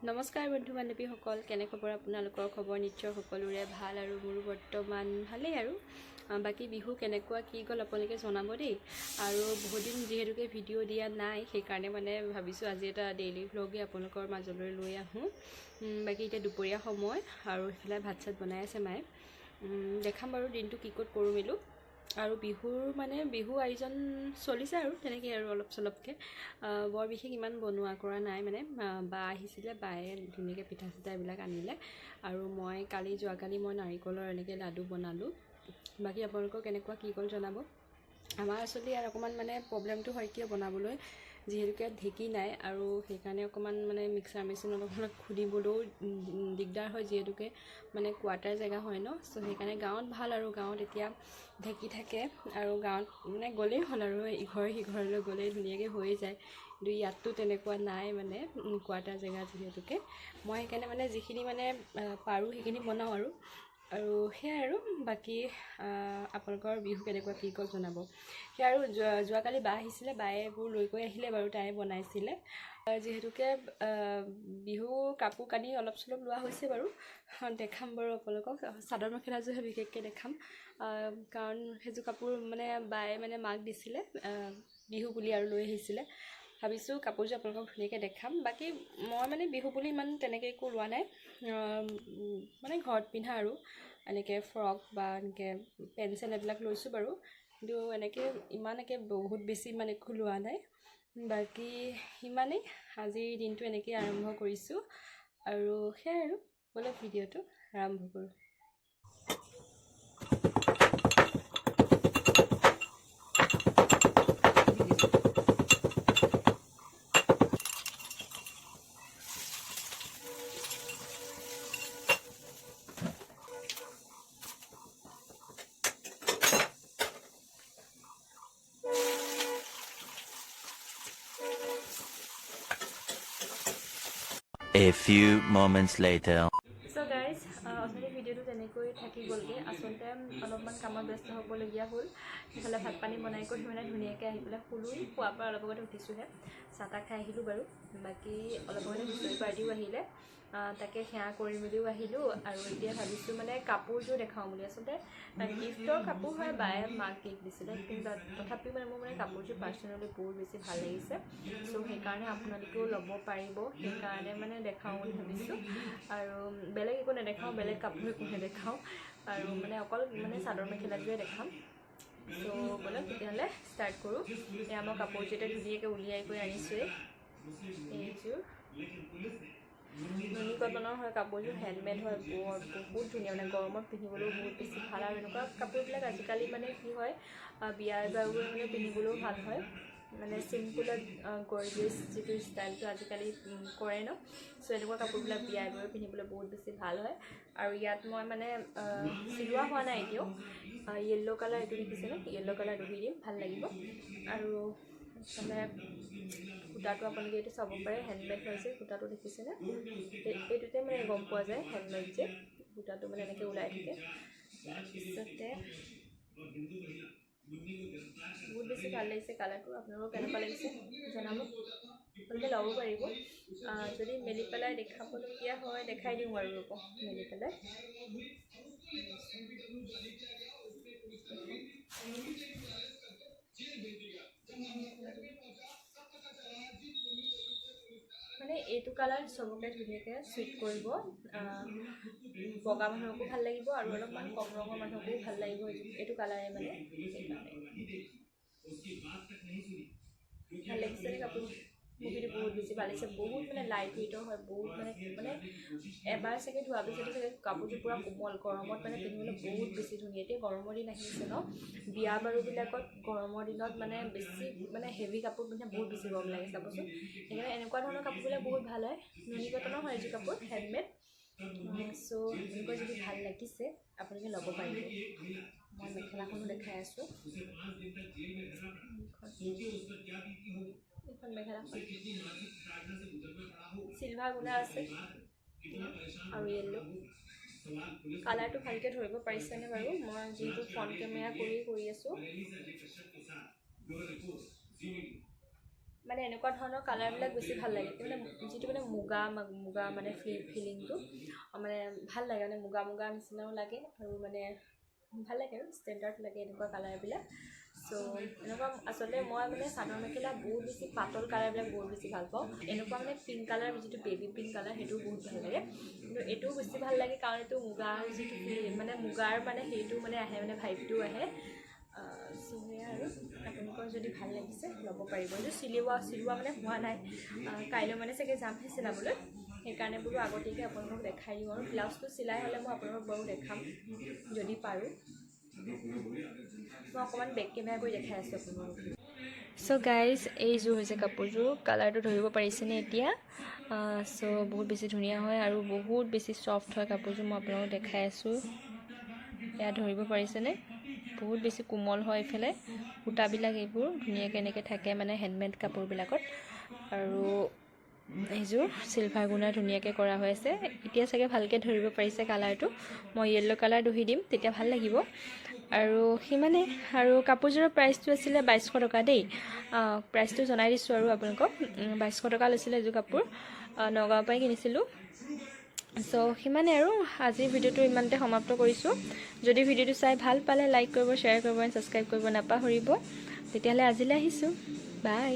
নমস্কাৰ বন্ধু বান্ধৱীসকল কেনে খবৰ আপোনালোকৰ খবৰ নিশ্চয় সকলোৰে ভাল আৰু মোৰো বৰ্তমান ভালেই আৰু। বাকী বিহু কেনেকুৱা কি গ'ল আপোনালোকে জনাব দেই। আৰু বহুত দিন যিহেতুকে ভিডিঅ' দিয়া নাই সেইকাৰণে মানে ভাবিছোঁ আজি এটা ডেইলি ভ্লগেই আপোনালোকৰ মাজলৈ লৈ আহোঁ। বাকী এতিয়া দুপৰীয়া সময় আৰু সেইফালে ভাত চাত বনাই আছে মায়ে। দেখাম বাৰু দিনটো কি ক'ত কৰোঁ মেলোঁ। আৰু বিহুৰ মানে বিহু আয়োজন চলিছে আৰু তেনেকেই আৰু অলপ চলপকৈ। বৰ বিশেষ ইমান বনোৱা কৰা নাই মানে। বা আহিছিলে বায়ে ধুনীয়াকৈ পিঠা চিঠা এইবিলাক আনিলে। আৰু মই কালি যোৱাকালি মই নাৰিকলৰ এনেকৈ লাডু বনালোঁ। বাকী আপোনালোকৰ কেনেকুৱা কি গ'ল জনাব? আমাৰ আচলতে ইয়াত অকণমান মানে প্ৰব্লেমটো হয় কিয় বনাবলৈ? যিহেতুকে ঢেঁকী নাই আৰু সেইকাৰণে অকণমান মানে মিক্সাৰ মেচিনত অকণমান খুন্দিবলৈও দিগদাৰ হয় যিহেতুকে মানে কোৱাৰ্টাৰ জেগা হয় ন। চ' সেইকাৰণে গাঁৱত ভাল আৰু গাঁৱত এতিয়া ঢেঁকী থাকে আৰু গাঁৱত মানে গ'লেই হ'ল আৰু ইঘৰ সিঘৰলৈ গ'লেই ধুনীয়াকৈ হৈয়ে যায়। কিন্তু ইয়াততো তেনেকুৱা নাই মানে কোৱাৰ্টাৰ জেগা যিহেতুকে। মই সেইকাৰণে মানে যিখিনি মানে পাৰোঁ সেইখিনি বনাওঁ আৰু। আৰু সেয়াই আৰু বাকী আপোনালোকৰ বিহু কেনেকুৱা কি গ'ল জনাব? সেয়া আৰু যোৱা যোৱাকালি বা আহিছিলে বায়ে এইবোৰ লৈ গৈ আহিলে বাৰু তাই বনাইছিলে। যিহেতুকে বিহু কাপোৰ কানি অলপ চলপ লোৱা হৈছে বাৰু দেখাম বাৰু আপোনালোকক চাদৰ মেখেলাযোৰহে বিশেষকৈ দেখাম। কাৰণ সেইযোৰ কাপোৰ মানে বায়ে মানে মাক দিছিলে বিহু বুলি আৰু লৈ আহিছিলে। ভাবিছোঁ কাপোৰযোৰ আপোনালোকক ধুনীয়াকৈ দেখাম। বাকী মই মানে বিহু বুলি ইমান তেনেকৈ একো লোৱা নাই। মানে ঘৰত পিন্ধা আৰু। এনেকৈ ফ্ৰক বা এনেকৈ চেণ্ট এইবিলাক লৈছোঁ বাৰু। কিন্তু এনেকৈ ইমান একে বহুত বেছি মানে একো লোৱা নাই। বাকী সিমানেই আজিৰ দিনটো এনেকেই আৰম্ভ কৰিছোঁ। আৰু সেয়াই আৰু। ব'লক ভিডিঅ'টো আৰম্ভ কৰোঁ। A few moments later. হ'বলগীয়া হ'ল। সেইফালে ভাত পানী বনাই কৰি মানে ধুনীয়াকৈ আহি পেলাই শুলোঁ খোৱাৰ পৰা অলপ আগতে উঠিছোঁহে। চাহ তাহ খাই আহিলোঁ বাৰু। বাকী অলপ আগতে হুঁচৰি পাৰ্টিও আহিলে। আহ, তাকে সেৱা কৰি মেলিও আহিলোঁ। আৰু এতিয়া ভাবিছোঁ মানে কাপোৰযোৰ দেখাওঁ বুলি। আচলতে গিফ্টৰ কাপোৰ হয় বায়ে মাক গিফ্ট দিছিলে। কিন্তু তথাপিও মানে মোৰ মানে কাপোৰযোৰ পাৰ্চনেলি বহুত বেছি ভাল লাগিছে। চ' সেইকাৰণে আপোনালোকেও ল'ব পাৰিব। সেইকাৰণে মানে দেখাওঁ বুলি ভাবিছোঁ। আৰু বেলেগ একো নেদেখাওঁ বেলেগ কাপোৰ একো নেদেখাওঁ। আৰু মানে অকল মানে চাদৰ মেখেলাটোৱে দেখাম। চ' ব'লক তেতিয়াহ'লে ষ্টাৰ্ট কৰোঁ। এয়া মই কাপোৰযোৰ এতিয়া ধুনীয়াকৈ উলিয়াই কৰি আনিছোঁৱেই নুনি কটনৰ হয় কাপোৰযোৰ হেণ্ডমেড হয় বৰ বহুত ধুনীয়া মানে গৰমত পিন্ধিবলৈও বহুত বেছি ভাল আৰু এনেকুৱা কাপোৰবিলাক আজিকালি মানে কি হয় বিয়াৰ বাবে মানে পিন্ধিবলৈও ভাল হয়। মানে চিম্পুলত গৰ্জিয়াছ যিটো ষ্টাইলটো আজিকালি কৰে ন? চ' এনেকুৱা কাপোৰবিলাক বিয়াই বাবে পিন্ধিবলৈ বহুত বেছি ভাল হয়। আৰু ইয়াত মই মানে চিলোৱা হোৱা নাই এতিয়াও। য়েল্ল' কালাৰ এইটো দেখিছেনে য়েল্ল' কালাৰটো দি দিম ভাল লাগিব। আৰু মানে সূতাটো আপোনালোকে এইটো চাব পাৰে হেণ্ডমেড যে সূতাটো দেখিছেনে এই- এইটোতে মানে গম পোৱা যায় হেণ্ডমেড যে। সূতাটো মানে এনেকৈ ওলাই থাকে। তাৰপিছতে বেছি ভাল লাগিছে কালাৰটো আপোনালোকৰ কেনেকুৱা লাগিছে জনাব। আপোনালোকে ল'ব পাৰিব। যদি মেলি পেলাই দেখাবলগীয়া হয় দেখাই দিওঁ আৰু ৰ'ব মেলি পেলাই। মানে এইটো কালাৰ চবকে ধুনীয়াকৈ চুইট কৰিব। বগা মানুহকো ভাল লাগিব আৰু অলপমান কম ৰঙৰ মানুহকো ভাল লাগিব এইটো কালাৰে মানে। সেইকাৰণে। লাগিছেনে কাপোৰ কিন্তু বহুত বেছি ভাল লাগিছে বহুত মানে লাইট ৱেইটৰ হয় বহুত মানে মানে এবাৰ চাগে ধোৱাৰ পিছতে চাগে কাপোৰযোৰ পূৰা কোমল গৰমত মানে পিন্ধিবলৈ বহুত বেছি ধুনীয়া এতিয়া গৰমৰ দিন আহিছে ন বিয়া বাৰুবিলাকত গৰমৰ দিনত মানে বেছি মানে হেভি কাপোৰ পিন্ধে বহুত বেছি গৰম লাগে চাবচোন সেইকাৰণে এনেকুৱা ধৰণৰ কাপোৰবিলাক বহুত ভাল হয়। নুনি কটনৰ হয় এইযোৰ কাপোৰ হেণ্ডমেড চ' এনেকুৱা যদি ভাল লাগিছে আপোনালোকে ল'ব পাৰিব। মই মেখেলাখনো দেখাই আছোঁ। চিলভাৰ গুণা আছে আৰু য়েল্ল' কালাৰটো ভালকৈ ধৰিব পাৰিছেনে বাৰু মই যিহেতু ফ্ৰণ্ট কেমেৰা কৰি কৰি আছোঁ মানে এনেকুৱা ধৰণৰ কালাৰবিলাক বেছি ভাল লাগে মানে যিটো মানে মুগা মুগা মানে ফি ফিলিংটো মানে ভাল লাগে মানে মুগা মুগা নিচিনাও লাগে আৰু মানে ভাল লাগে আৰু ষ্টেণ্ডাৰ্ড লাগে এনেকুৱা কালাৰবিলাক চ' এনেকুৱা আচলতে মই মানে চাদৰ মেখেলা বহুত বেছি পাতল কালাৰবিলাক বহুত বেছি ভাল পাওঁ। এনেকুৱা মানে পিংক কালাৰ যিটো বেবী পিংক কালাৰ সেইটোও বহুত ভাল লাগে। কিন্তু এইটোও বেছি ভাল লাগে কাৰণ এইটো মুগাৰ যিটো মানে মুগাৰ মানে সেইটো মানে আহে মানে ভাইবটো আহে। চ' সেয়া আৰু। আপোনালোকৰ যদি ভাল লাগিছে ল'ব পাৰিব। এইটো চিলোৱা চিলোৱা মানে হোৱা নাই। কাইলৈ মানে চাগে যামহে চিলাবলৈ। সেইকাৰণে বোলো আগতীয়াকৈ আপোনালোকক দেখাই দিওঁ আৰু। ব্লাউজটো চিলাই হ'লে মই আপোনালোকক বাৰু দেখাম যদি পাৰোঁ। মই অকণমান বেক কেমেৰা কৰি দেখাই আছোঁ আপোনালোকক। চ' গাইজ এইযোৰ হৈছে কাপোৰযোৰ। কালাৰটো ধৰিব পাৰিছেনে এতিয়া? চ' বহুত বেছি ধুনীয়া হয় আৰু বহুত বেছি ছফ্ট হয় কাপোৰযোৰ মই আপোনালোকক দেখাই আছোঁ। এয়া ধৰিব পাৰিছেনে? বহুত বেছি কোমল হয় এইফালে। সূতাবিলাক এইবোৰ ধুনীয়াকৈ এনেকৈ থাকে মানে হেণ্ডমেড কাপোৰবিলাকত। আৰু এইযোৰ চিলভাৰ গুণাৰ ধুনীয়াকৈ কৰা হৈ আছে। এতিয়া চাগে ভালকৈ ধৰিব পাৰিছে কালাৰটো মই য়েল্ল' কালাৰ দহি দিম তেতিয়া ভাল লাগিব। আৰু সিমানে আৰু কাপোৰযোৰৰ প্ৰাইচটো আছিলে বাইছশ টকা দেই। প্ৰাইচটো জনাই দিছোঁ আৰু আপোনালোকক। বাইছশ টকা লৈছিলে এযোৰ কাপোৰ। নগাঁৱৰ পৰাই কিনিছিলোঁ। চ' সিমানে আৰু। আজিৰ ভিডিঅ'টো ইমানতে সমাপ্ত কৰিছোঁ। যদি ভিডিঅ'টো চাই ভাল পালে লাইক কৰিব শ্বেয়াৰ কৰিব ছাবস্ক্ৰাইব কৰিব নাপাহৰিব। তেতিয়াহ'লে আজিলৈ আহিছোঁ। বাই